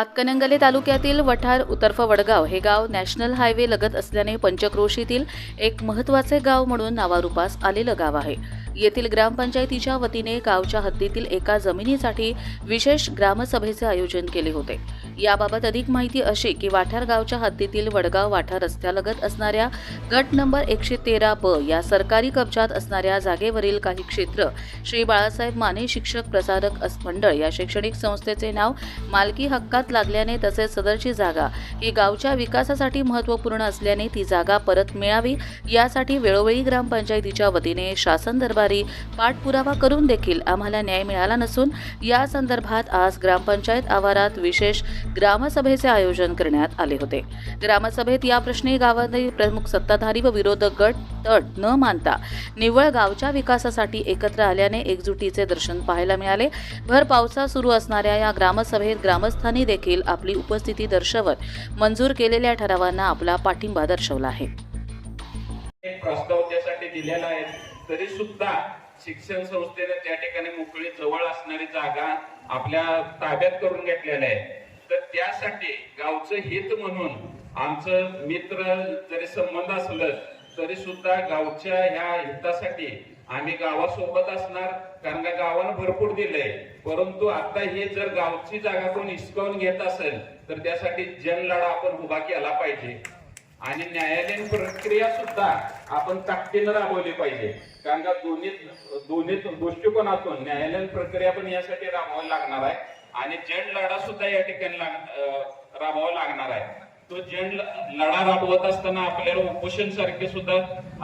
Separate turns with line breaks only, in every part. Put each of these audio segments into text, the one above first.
हातकणंगले तालुक्यातील वठार उतर्फ वडगाव हे गाव नॅशनल हायवे लगत असल्याने पंचक्रोशीतील एक महत्त्वाचे गाव म्हणून नावारूपास आलेलं गाव आहे. येथील ग्रामपंचायतीच्या वतीने गावच्या हद्दीतील एका जमिनीसाठी विशेष ग्रामसभेचे आयोजन केले होते. याबाबत अधिक माहिती अशी की वाठार गावच्या हद्दीतील वडगाव वाठार रस्त्यालगत असणाऱ्या गट नंबर एकशे तेरा ब या सरकारी कब्जात असणाऱ्या जागेवरील काही क्षेत्र श्री बाळासाहेब माने शिक्षक प्रसारक अस- मंडळ या शैक्षणिक संस्थेचे नाव मालकी हक्कात लागल्याने तसेच सदरची जागा ही गावच्या विकासासाठी महत्त्वपूर्ण असल्याने ती जागा परत मिळावी यासाठी वेळोवेळी ग्रामपंचायतीच्या वतीने शासन दरबार पाठपुरावा करून देखील आम्हाला न्याय मिळाला नसून या संदर्भात आज ग्रामपंचायत आवारात विशेष ग्रामसभेचे आयोजन करण्यात आले होते. ग्रामसभेत या प्रश्नी गावातील प्रमुख सत्ताधारी व विरोधक गट तट न मानता निव्वळ गावच्या विकासासाठी एकत्र आल्याने एकजुटीचे दर्शन पाहायला मिळाले. भर पावसा सुरू असणाऱ्या या ग्रामसभेत ग्रामस्थांनी देखील आपली उपस्थिती दर्शवत मंजूर केलेल्या ठरावांना आपला पाठिंबा दर्शवला आहे.
प्रस्ताव त्यासाठी दिलेला आहे. तरी सुद्धा शिक्षण संस्थेने त्या ठिकाणी मोकळी जवळ असणारी जागा आपल्या ताब्यात करून घेतलेल्या आहे. तर त्यासाठी गावचं हित म्हणून आमचं मित्र जरी संबंध असलं तरी सुद्धा गावच्या ह्या हितासाठी आम्ही गावासोबत असणार कारण का गावानं भरपूर दिलंय. परंतु आता हे जर गावची जागा कोण हिसकावून घेत असेल तर त्यासाठी जनलढा आपण उभा केला पाहिजे. आणि न्यायालयीन प्रक्रिया सुद्धा आपण ताकदीनं राबवली पाहिजे. कारण का दोन्ही दोन्ही दृष्टिकोनातून न्यायालयीन प्रक्रिया पण यासाठी राबवावी लागणार आहे. आणि जन लढा सुद्धा या ठिकाणी राबवावा लागणार आहे. तो जन लढा राबवत असताना आपल्याला उपोषण सारखे सुद्धा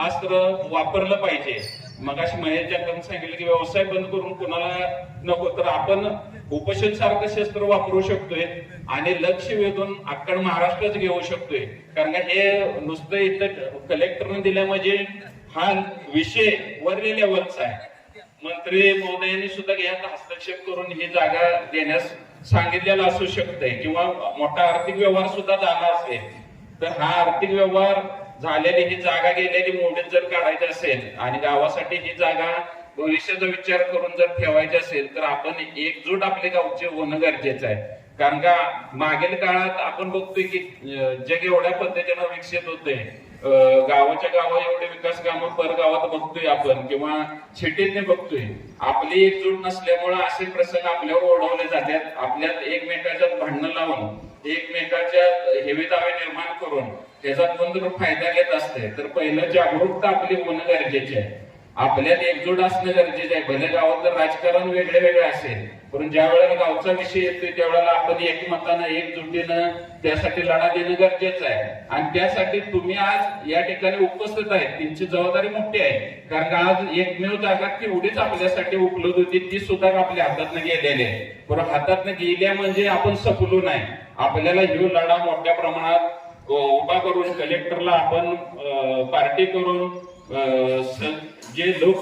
अस्त्र वापरलं पाहिजे. मग अशी महेश जगदम सांगितलं की व्यवसाय बंद करून कुणाला नको तर आपण उपोषण सारखं शस्त्र वापरू शकतोय आणि लक्ष वेधून आकड महाराष्ट्रच घेऊ शकतोय. कारण का हे नुसतं इथं कलेक्टरने दिल्या म्हणजे हा विषय वरील लेवलचा आहे. मंत्री महोदयांनी सुद्धा यात हस्तक्षेप करून ही जागा देण्यास सांगितलेलं असू शकतंय किंवा मोठा आर्थिक व्यवहार सुद्धा झाला असेल तर हा आर्थिक व्यवहार झालेली ही जागा गेलेली मोडीत जर काढायची असेल आणि गावासाठी ही जागा भविष्याचा विचार करून जर ठेवायची असेल तर आपण एकजूट आपले गावचे होणं गरजेचं आहे. कारण का मागील काळात आपण बघतोय की जग एवढ्या पद्धतीनं विकसित होते गावाच्या गावा एवढे विकास कामं परगावात बघतोय आपण किंवा सिटीतने बघतोय. आपली एकजूट नसल्यामुळे असे प्रसंग आपल्यावर ओढवले जातात. आपल्यात एकमेकाच्या भांडणं लावून एकमेकाच्या हेवे दावे निर्माण करून त्याचा कोण जर फायदा घेत असते तर पहिलं जागरूकता आपली होणं गरजेचे आहे. आपल्यात एकजूट असणं गरजेचं आहे. भले गावात तर राजकारण वेगळे वेगळे असेल पण ज्या वेळेला गावचा विषय येतोय त्यावेळेला आपण एकमतानं एकजुटीनं त्यासाठी लढा देणं गरजेचं आहे. आणि त्यासाठी तुम्ही आज या ठिकाणी उपस्थित आहे तुमची जबाबदारी मोठी आहे. कारण आज एकमेव जागा तेवढीच आपल्यासाठी उपलब्ध होती ती सुद्धा आपल्या हातातनं गेलेली आहे. बरोबर हातातनं गेल्या म्हणजे आपण सफलो नाही. आपल्याला ही लढा मोठ्या प्रमाणात उभा करून कलेक्टरला आपण पार्टी करून जे लोक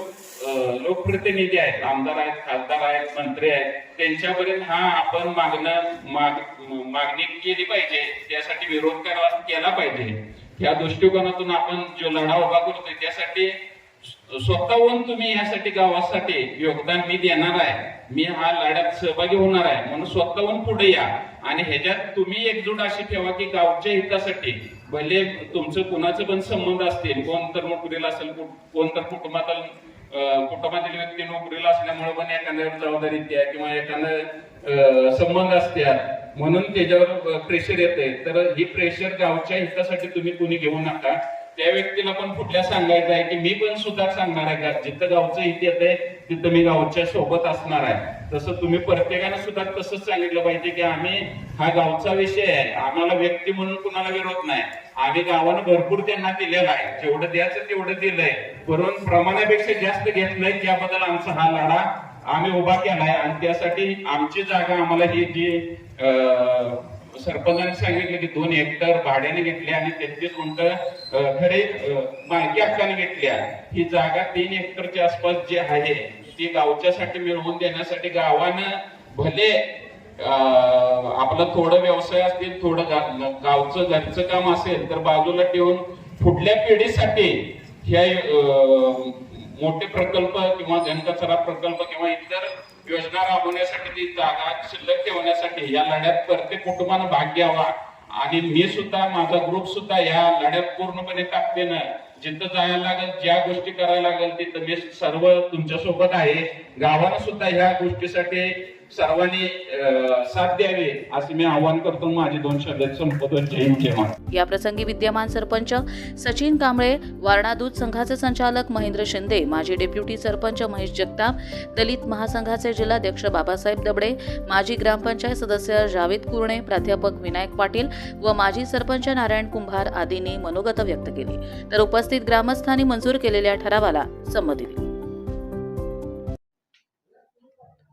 लोकप्रतिनिधी आहेत आमदार आहेत खासदार आहेत मंत्री आहेत त्यांच्यापर्यंत हा आपण मागणं माग- मागणी केली पाहिजे. त्यासाठी विरोध करावा केला पाहिजे. या दृष्टिकोनातून आपण जो लढा उभा करतोय त्यासाठी स्वतःहून तुम्ही यासाठी गावासाठी योगदान मी देणार आहे. मी हा लढ्यात सहभागी होणार आहे. म्हणून स्वतःहून पुढे या. आणि ह्याच्यात तुम्ही एकजूट अशी ठेवा की गावच्या हितासाठी भले तुमचं कुणाचे पण संबंध असतील कोण तर नोकरीला असेल कोण तर कुटुंबातील कुटुंबातील व्यक्ती नोकरीला असल्यामुळे पण एखाद्यावर जबाबदारी त्या किंवा एखादा संबंध असतात म्हणून त्याच्यावर प्रेशर येते तर ही प्रेशर गावच्या हितासाठी तुम्ही कुणी घेऊ नका. त्या व्यक्तीला पण कुठल्या सांगायचं आहे की मी पण सुद्धा सांगणार आहे का? जिथं गावचं हित येत आहे तिथं मी गावच्या सोबत असणार आहे. तसं तुम्ही प्रत्येकाने सुद्धा तसंच सांगितलं पाहिजे की आम्ही हा गावचा विषय आहे. आम्हाला व्यक्ती म्हणून कुणाला विरोध नाही. आम्ही गावानं भरपूर त्यांना दिलेला आहे. जेवढं द्यायचं तेवढं दिलंय. परंतु प्रमाणापेक्षा जास्त घेतलंय त्याबद्दल आमचा हा लढा आम्ही उभा केलाय. आणि त्यासाठी आमची जागा आम्हाला ही जी अं, सरपंचाने सांगितलं की दोन हेक्टर भाड्याने घेतली आणि तेहतीस गुंट खरे मालकी हक्काने घेतल्या ही जागा तीन हेक्टरच्या आसपास जी आहे ती गावच्यासाठी मिळवून देण्यासाठी गावानं भले आपलं थोडं व्यवसाय असतील थोडं गा- गावचं घरचं काम असेल तर बाजूला ठेवून पुढल्या पिढीसाठी ह्या मोठे प्रकल्प किंवा घनकचरा प्रकल्प किंवा इतर योजना राबवण्यासाठी ती जागा शिल्लक ठेवण्यासाठी या लढ्यात प्रत्येक कुटुंबानं भाग घ्यावा. आणि मी सुद्धा माझा ग्रुप सुद्धा या लढ्यात पूर्णपणे ताकदीनं जिथं जायला लागेल ज्या गोष्टी करायला लागेल तिथं मी सर्व तुमच्यासोबत आहे. गावानं सुद्धा ह्या गोष्टीसाठी सर्वांनी साथ द्यावी असे मी आवाहन करतो. माझे दोन शब्द संपतो. जय जय
विद्यमान सरपंच सचिन कांबळे वारणा दूध संघाचे संचालक महेंद्र शिंदे माजी डेप्युटी सरपंच महेश जगताप दलित महासंघाचे जिल्हाध्यक्ष बाबासाहेब दबडे माजी ग्रामपंचायत सदस्य जावेद कुरणे प्राध्यापक विनायक पाटील व माजी सरपंच नारायण कुंभार आदींनी मनोगत व्यक्त केली. तर उपस्थित ग्रामस्थांनी मंजूर केलेल्या ठरावाला संमती दिली.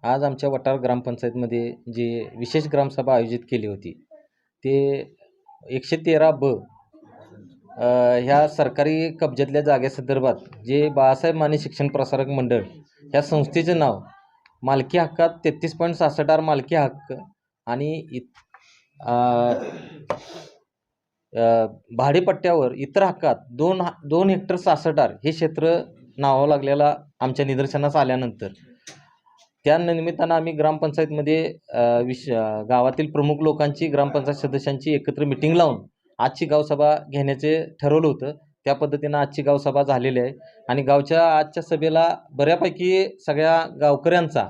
आज आमच्या वटार ग्रामपंचायतमध्ये जी विशेष ग्रामसभा आयोजित केली होती ते एकशे तेरा ब ह्या सरकारी कब्जातल्या जागेसंदर्भात जे बाळासाहेब माने शिक्षण प्रसारक मंडळ ह्या संस्थेचं नाव मालकी हक्कात तेहतीस पॉईंट सहासष्ट आर मालकी हक्क आणि इत भाडेपट्ट्यावर इतर हक्कात दोन हा- दोन हेक्टर सहासष्ट आर हे क्षेत्र नावावं लागलेला आमच्या निदर्शनास आल्यानंतर त्या निमित्तानं आम्ही ग्रामपंचायतमध्ये विश गावातील प्रमुख लोकांची ग्रामपंचायत सदस्यांची एकत्र मिटिंग लावून आजची गावसभा घेण्याचे ठरवलं होतं. त्या पद्धतीनं आजची गावसभा झालेली आहे. आणि गावच्या आजच्या सभेला बऱ्यापैकी सगळ्या गावकऱ्यांचा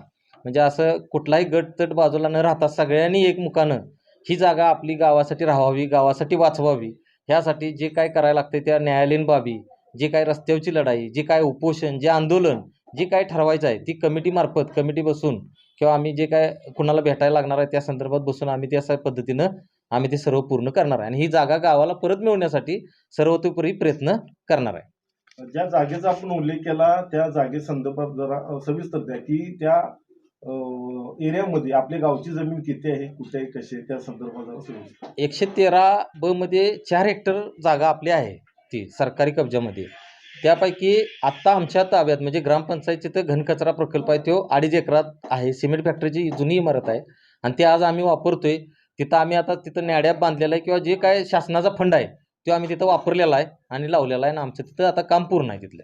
म्हणजे असं कुठलाही गटतट बाजूला न राहता सगळ्यांनी एकमुखानं ही जागा आपली गावासाठी राहावी गावासाठी वाचवावी. ह्यासाठी जे काय करायला लागते त्या न्यायालयीन बाबी जे काय रस्त्यावरची लढाई जे काय उपोषण जे आंदोलन जे काय ठरवायचं आहे ती कमिटीमार्फत कमिटी बसून किंवा आम्ही जे काय कुणाला भेटायला लागणार आहे त्या संदर्भात बसून आम्ही त्या स- पद्धतीनं आम्ही ते सर्व पूर्ण करणार आहे. आणि ही जागा गावाला परत मिळवण्यासाठी सर्वतोपरी प्रयत्न करणार आहे.
ज्या जागेचा आपण उल्लेख केला त्या जागेसंदर्भात जरा सविस्तर द्या की त्या एरियामध्ये आपल्या गावची जमीन किती आहे कुठे आहे कशी आहे त्या संदर्भात
एकशे तेरा ब मध्ये चार हेक्टर जागा आपली आहे ती सरकारी कब्जामध्ये. त्यापैकी आत्ता आमच्या ताब्यात म्हणजे ग्रामपंचायतीचं घनकचरा प्रकल्प आहे तो अडीच एकरात आहे. सिमेंट फॅक्टरीची जुनी इमारत आहे. आणि ते आज आम्ही वापरतोय. तिथं आम्ही आता तिथं न्याड्या बांधलेला आहे किंवा जे काय शासनाचा फंड आहे तो आम्ही तिथं वापरलेला आहे आणि लावलेला आहे आणि आमचं तिथं आता काम पूर्ण आहे तिथलं.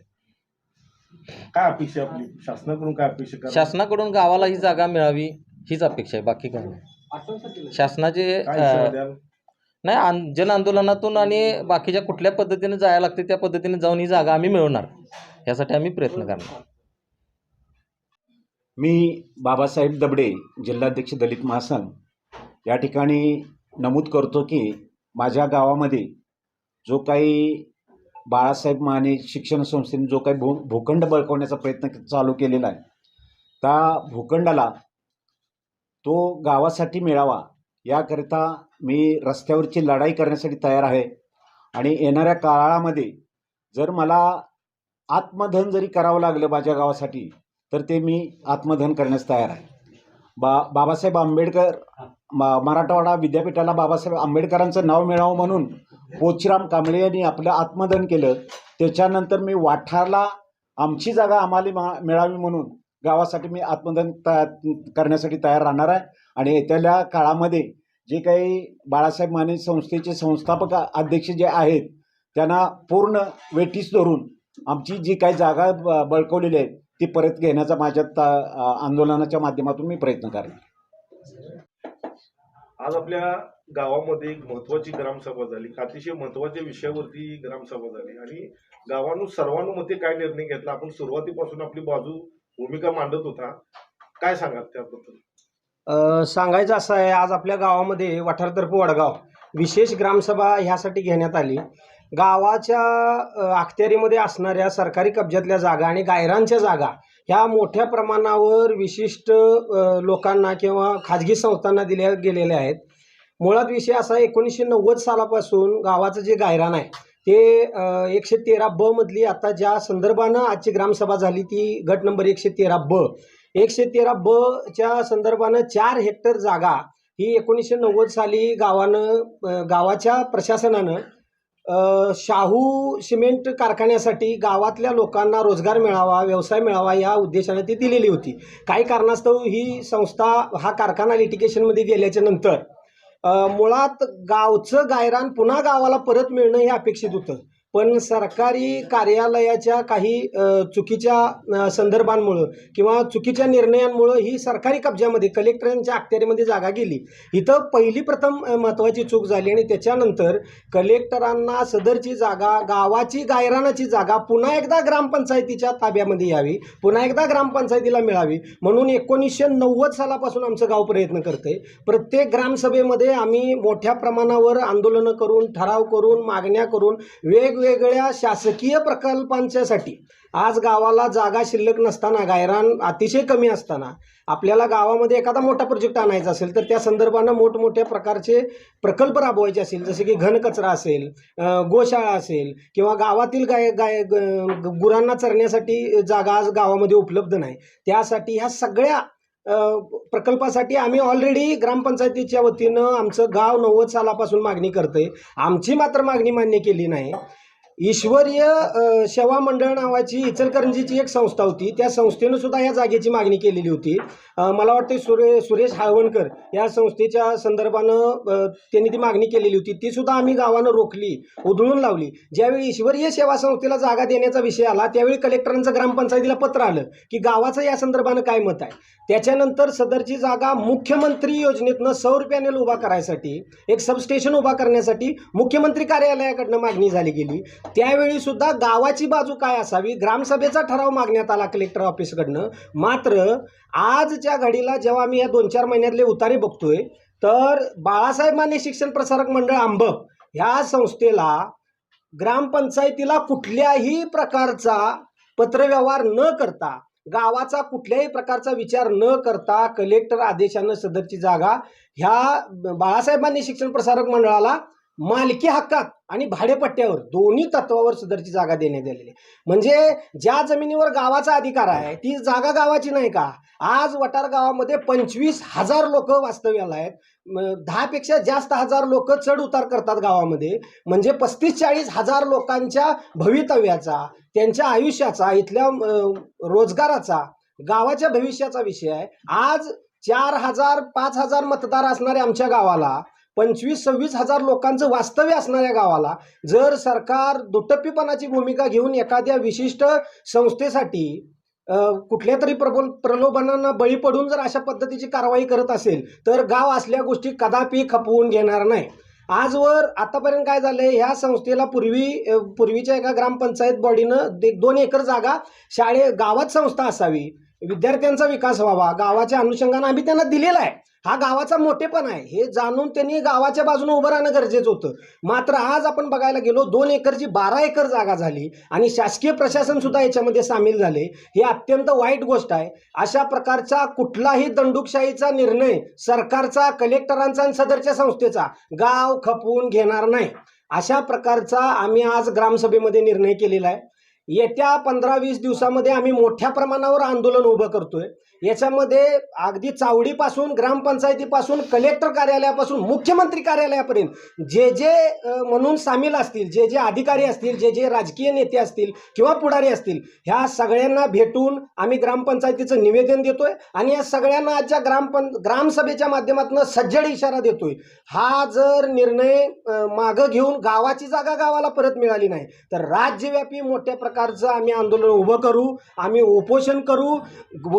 काय अपेक्षा आपली? शासनाकडून काय अपेक्षा
शासनाकडून गावाला ही जागा मिळावी हीच अपेक्षा आहे. बाकी काही नाही. शासनाचे
काय द्याल?
नाही आन जन आंदोलनातून आणि बाकीच्या कुठल्या पद्धतीने जायला लागते त्या पद्धतीने जाऊन ही जागा आम्ही मिळवणार. यासाठी आम्ही प्रयत्न करणार.
मी बाबासाहेब दबडे जिल्हाध्यक्ष दलित महासंघ या ठिकाणी नमूद करतो की माझ्या गावामध्ये जो काही बाळासाहेब माने शिक्षण संस्थेने जो काही भू भूखंड बळकवण्याचा प्रयत्न चालू केलेला आहे त्या भूखंडाला तो गावासाठी मिळावा याकरिता मी रस्त्यावरची लढाई करण्यासाठी तयार आहे. आणि येणाऱ्या काळामध्ये जर मला आत्मधन जरी करावं लागलं माझ्या गावासाठी तर ते मी आत्मधन करण्यास तयार आहे. बा बाबासाहेब आंबेडकर म मराठवाडा विद्यापीठाला बाबासाहेब आंबेडकरांचं नाव मिळावं म्हणून पोचराम कांबळे यांनी आपलं आत्मधन केलं त्याच्यानंतर मी वाठारला आमची जागा आम्हाला मा- मिळावी म्हणून गावासाठी मी आत्मधन त करण्यासाठी तयार राहणार आहे. आणि येत्याल्या काळामध्ये जे काही बाळासाहेब माने संस्थेचे संस्थापक अध्यक्ष जे आहेत त्यांना पूर्ण वेठीस धरून आमची जी काही जागा ब- बळकवलेली आहे ती परत घेण्याचा माझ्या आंदोलनाच्या माध्यमातून मी प्रयत्न करेन
आज आपल्या गावामध्ये एक महत्वाची ग्रामसभा झाली. अतिशय महत्त्वाच्या विषयावरती ग्रामसभा झाली. आणि गावानु सर्वानुमते काय निर्णय घेतला? आपण सुरुवातीपासून आपली बाजू भूमिका मांडत होता. काय सांगाल त्याबद्दल?
अ, सांगायचं असं आहे आज आपल्या गावामध्ये वठारतर्फ वडगाव विशेष ग्रामसभा ह्यासाठी घेण्यात आली. गावाच्या अ, अखत्यारीमध्ये असणाऱ्या सरकारी कब्जातल्या जागा आणि गायरांच्या जागा ह्या मोठ्या प्रमाणावर विशिष्ट अ, लोकांना किंवा खाजगी संस्थांना दिल्या गेलेल्या आहेत. मुळात विषय असा एकोणीसशे नव्वद सालापासून गावाचं जे गायरान आहे हे एकशे तेरा ब मधली आता ज्या संदर्भानं आजची ग्रामसभा झाली ती गट नंबर एकशे तेरा ब. एकशे तेरा ब च्या संदर्भानं चार हेक्टर जागा ही एकोणीसशे नव्वद साली गावानं गावाच्या प्रशासनानं शाहू सिमेंट कारखान्यासाठी गावातल्या लोकांना रोजगार मिळावा व्यवसाय मिळावा या उद्देशाने ती दिलेली होती. काही कारणास्तव ही संस्था हा कारखाना लिटिगेशनमध्ये गेल्याच्यानंतर मुळात गावचं गायरान पुन्हा गावाला परत मिळणं हे अपेक्षित होतं. पण सरकारी कार्यालयाच्या काही चुकीच्या संदर्भांमुळं किंवा चुकीच्या निर्णयांमुळं ही सरकारी कब्ज्यामध्ये कलेक्टरांच्या अखत्यारीमध्ये जागा गेली. इथं पहिली प्रथम महत्त्वाची चूक झाली आणि त्याच्यानंतर कलेक्टरांना सदरची जागा गावाची गायरानाची जागा पुन्हा एकदा ग्रामपंचायतीच्या ताब्यामध्ये यावी पुन्हा एकदा ग्रामपंचायतीला मिळावी म्हणून एकोणीसशे नव्वद सालापासून आमचं गाव प्रयत्न करते प्रत्येक ग्रामसभेमध्ये आम्ही मोठ्या प्रमाणावर आंदोलनं करून ठराव करून मागण्या करून वेग वेगवेगळ्या शासकीय प्रकल्पांच्यासाठी. आज गावाला जागा शिल्लक नसताना गायरान अतिशय कमी असताना आपल्याला गावामध्ये एखादा मोठा प्रोजेक्ट आणायचा असेल तर त्या संदर्भानं मोठमोठ्या प्रकारचे प्रकल्प राबवायचे असेल. जसे की घनकचरा असेल गोशाळा असेल किंवा गावातील गाय गाय गुरांना चरण्यासाठी जागा आज गावामध्ये उपलब्ध नाही. त्यासाठी ह्या सगळ्या प्रकल्पासाठी आम्ही ऑलरेडी ग्रामपंचायतीच्या वतीनं आमचं गाव नव्वद सालापासून मागणी करतोय. आमची मात्र मागणी मान्य केली नाही. ईश्वरीय सेवा मंडळ नावाची इचलकरंजीची एक संस्था होती. त्या संस्थेनं सुद्धा या जागेची मागणी केलेली होती. मला वाटते सुरे सुरेश हाळवणकर या संस्थेच्या संदर्भानं त्यांनी ती मागणी केलेली होती. ती सुद्धा आम्ही गावानं रोखली उधळून लावली. ज्यावेळी ईश्वरीय सेवा संस्थेला जागा देण्याचा विषय आला त्यावेळी कलेक्टरांचं ग्रामपंचायतीला पत्र आलं की गावाचं या संदर्भानं काय मत आहे? त्याच्यानंतर सदरची जागा मुख्यमंत्री योजनेतनं सौर पॅनेल उभा करायसाठी एक सबस्टेशन उभा करण्यासाठी मुख्यमंत्री कार्यालयाकडनं मागणी झाली गेली. त्यावेळी सुद्धा गावाची बाजू काय असावी? ग्रामसभेचा ठराव मागण्यात आला कलेक्टर ऑफिसकडनं मात्र आजच्या घडीला जेव्हा आम्ही या दोन चार महिन्यातले उतारे बघतोय तर बाळासाहेब माने शिक्षण प्रसारक मंडळ आंबप ह्या संस्थेला ग्रामपंचायतीला कुठल्याही प्रकारचा पत्रव्यवहार न करता गावाचा कुठल्याही प्रकारचा विचार न करता कलेक्टर आदेशानं सदरची जागा ह्या बाळासाहेबांनी शिक्षण प्रसारक मंडळाला मालकी हक्कात आणि भाडेपट्ट्यावर दोन्ही तत्वावर सदरची जागा देण्यात आलेली आहे. म्हणजे ज्या जमिनीवर गावाचा अधिकार आहे ती जागा गावाची नाही का? आज वटार गावामध्ये पंचवीस हजार लोक वास्तव्याला आहेत. दहापेक्षा जास्त हजार लोक चढ उतार करतात गावामध्ये. म्हणजे पस्तीस चाळीस हजार लोकांच्या भवितव्याचा त्यांच्या आयुष्याचा इथल्या रोजगाराचा गावाच्या भविष्याचा विषय आहे. आज चार हजार पाच हजार मतदार असणाऱ्या आमच्या गावाला पंचवीस सव्वीस हजार लोकांचं वास्तव्य असणाऱ्या गावाला. जर सरकार दुटप्पीपणाची भूमिका घेऊन एखाद्या विशिष्ट संस्थेसाठी कुठल्या तरी प्रबोल प्रलोभनांना बळी पडून जर अशा पद्धतीची कारवाई करत असेल तर गाव असल्या गोष्टी कदापि खपवून घेणार नाही. आजवर आतापर्यंत काय झालंय ह्या संस्थेला पूर्वी पूर्वीच्या एका ग्रामपंचायत बॉडीनं दे- दोन एकर जागा शाळे गावात संस्था असावी. विद्यार्थ्यांचा विकास व्हावा. गावाच्या अनुषंगानं आम्ही त्यांना दिलेला आहे. हा गावाचा मोठेपण आहे. हे जाणून त्यांनी गावाच्या बाजूने उभं राहणं गरजेचं होतं. मात्र आज आपण बघायला गेलो दोन एकरची बारा एकर जागा झाली आणि शासकीय प्रशासन सुद्धा याच्यामध्ये सामील झाले ही अत्यंत वाईट गोष्ट आहे. अशा प्रकारचा कुठलाही दंडुकशाहीचा निर्णय सरकारचा कलेक्टरांचा आणि सदरच्या संस्थेचा गाव खपवून घेणार नाही. अशा प्रकारचा आम्ही आज ग्रामसभेमध्ये निर्णय केलेला आहे. येत्या पंधरा वीस दिवसामध्ये आम्ही मोठ्या प्रमाणावर आंदोलन उभं करतोय. याच्यामध्ये अगदी चावडीपासून ग्रामपंचायतीपासून कलेक्टर कार्यालयापासून मुख्यमंत्री कार्यालयापर्यंत जे जे म्हणून सामील असतील जे जे अधिकारी असतील जे जे राजकीय नेते असतील किंवा पुढारी असतील ह्या सगळ्यांना भेटून आम्ही ग्रामपंचायतीचं निवेदन देतोय आणि या सगळ्यांना आजच्या ग्रामपं ग्रामसभेच्या माध्यमातून सज्जड इशारा देतोय. हा जर निर्णय मागं घेऊन गावाची जागा गावाला परत मिळाली नाही तर राज्यव्यापी मोठ्या प्रकारचं आम्ही आंदोलन उभं करू आम्ही उपोषण करू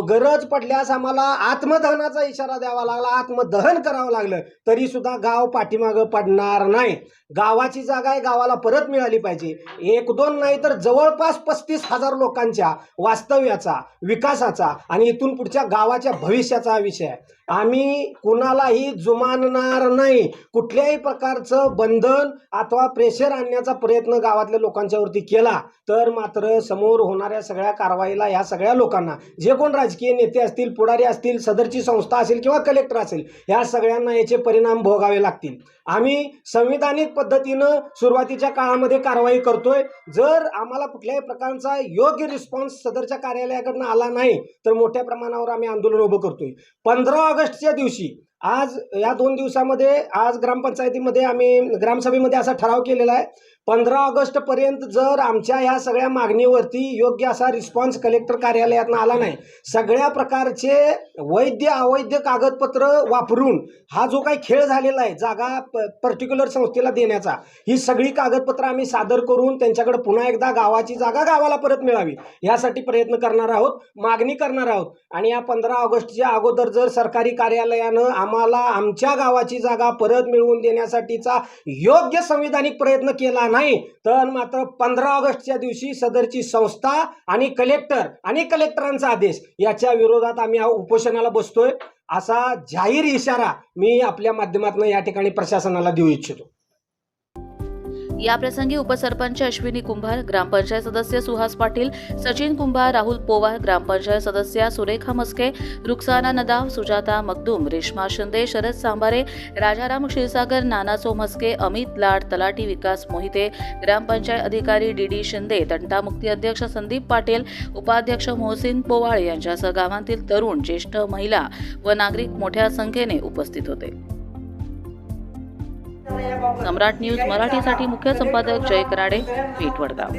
गरज पडल्यास आम्हाला आत्मदहनाचा इशारा द्यावा लागला आत्मदहन करावं लागलं. तरी सुद्धा गाव पाठीमागं पडणार नाही. गावाची जागा आहे गावाला परत मिळाली पाहिजे. एक दोन नाही तर जवळपास पस्तीस हजार लोकांच्या वास्तव्याचा विकासाचा आणि इथून पुढच्या गावाच्या भविष्याचा विषय आहे. आम्ही कुणालाही जुमानणार नाही. कुठल्याही प्रकारचं बंधन अथवा प्रेशर आणण्याचा प्रयत्न गावातल्या लोकांच्यावरती केला तर मात्र समोर होणाऱ्या सगळ्या कारवाईला ह्या सगळ्या लोकांना जे कोण राजकीय नेते असतील पुढारी असतील सदरची संस्था असेल किंवा कलेक्टर असेल ह्या सगळ्यांना याचे परिणाम भोगावे लागतील. आम्ही संविधानिक पद्धतीनं सुरुवातीच्या काळामध्ये कारवाई करतोय. जर आम्हाला कुठल्याही प्रकारचा योग्य रिस्पॉन्स सदरच्या कार्यालयाकडनं आला नाही तर मोठ्या प्रमाणावर आम्ही आंदोलन उभं करतोय. पंधरा ऑगस्टच्या दिवशी आज या दोन दिवसामध्ये आज ग्रामपंचायतीमध्ये आम्ही ग्रामसभेमध्ये असा ठराव केलेला आहे. पंधरा ऑगस्टपर्यंत जर आमच्या ह्या सगळ्या मागणीवरती योग्य असा रिस्पॉन्स कलेक्टर कार्यालयातनं आला नाही सगळ्या प्रकारचे वैध अवैध कागदपत्र वापरून हा जो काही खेळ झालेला आहे जागा प पर्टिक्युलर संस्थेला देण्याचा ही सगळी कागदपत्र आम्ही सादर करून त्यांच्याकडे पुन्हा एकदा गावाची जागा गावाला परत मिळावी यासाठी प्रयत्न करणार आहोत मागणी करणार आहोत. आणि या पंधरा ऑगस्टच्या अगोदर जर सरकारी कार्यालयानं आम्हाला आमच्या गावाची जागा परत मिळवून देण्यासाठीचा योग्य संविधानिक प्रयत्न केला नाही तर मात्र पंधरा ऑगस्टच्या दिवशी सदरची संस्था आणि कलेक्टर आणि कलेक्टरांचा आदेश याच्या विरोधात आम्ही उपोषणाला बसतोय. असा जाहीर इशारा मी आपल्या माध्यमातून या ठिकाणी प्रशासनाला देऊ इच्छितो.
याप्रसंगी उपसरपंच अश्विनी कुंभार ग्रामपंचायत सदस्य सुहास पाटील सचिन कुंभार राहुल पोवार ग्रामपंचायत सदस्या सुरेखा मस्के रुक्साना नदाव सुजाता मकदूम रेश्मा शिंदे शरद सांबारे राजाराम क्षीरसागर नाना म्हस्के अमित लाड तलाठी विकास मोहिते ग्रामपंचायत अधिकारी डी डी शिंदे तंटामुक्ती अध्यक्ष संदीप पाटील उपाध्यक्ष मोहसिन पोवाळे यांच्यासह गावांतील तरुण ज्येष्ठ महिला व नागरिक मोठ्या संख्येने उपस्थित होते. सम्राट न्यूज मराठीसाठी मुख्य संपादक जय कराडे पेठ वडगाव.